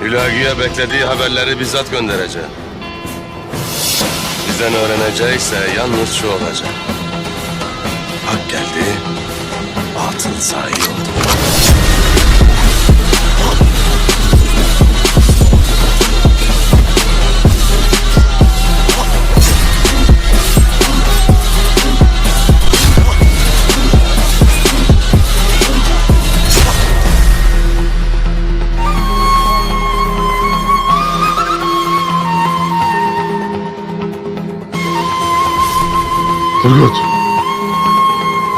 Hülagi'ye beklediği haberleri bizzat gönderecek. Bizden öğrenecekse yalnız şu olacak. Hak geldi, batıl zayi Turgut.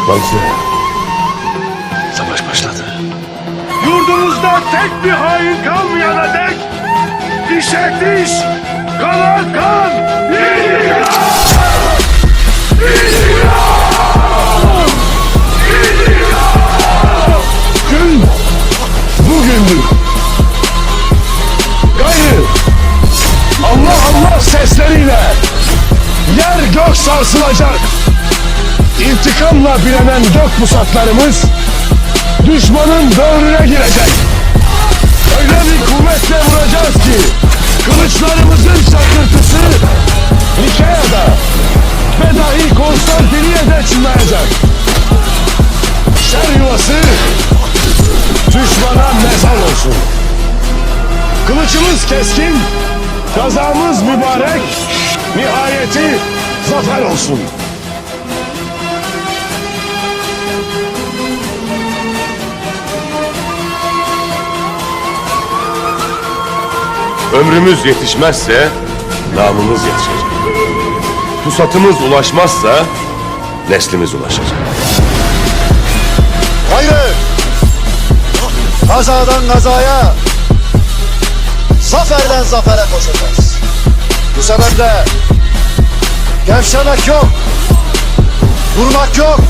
Balcı. Savaş başladı. Yurdumuzda tek bir hain kalmayana dek dişe diş, kana kan, sarsılacak. İntikamla bilenen gök pusatlarımız düşmanın böğrüne girecek. Öyle bir kuvvetle vuracağız ki kılıçlarımızın şakırtısı Nikea'da ve dahi Konstantiniye'de çınlayacak. Şer yuvası düşmana mezar olsun. Kılıçımız keskin, kazamız mübarek, nihayeti zafer olsun. Ömrümüz yetişmezse namımız yetişecek. Pusatımız ulaşmazsa neslimiz ulaşacak. Hayır! Kazadan kazaya, zaferden zafere koşacağız. Bu sebeple gevşemek yok, durmak yok,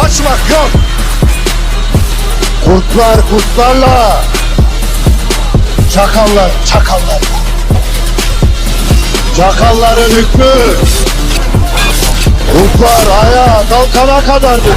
kaçmak yok. Kurtlar kurtlarla, çakallar çakallarla. Çakalların hükmü kurtlar ayağa kalkana kadardır.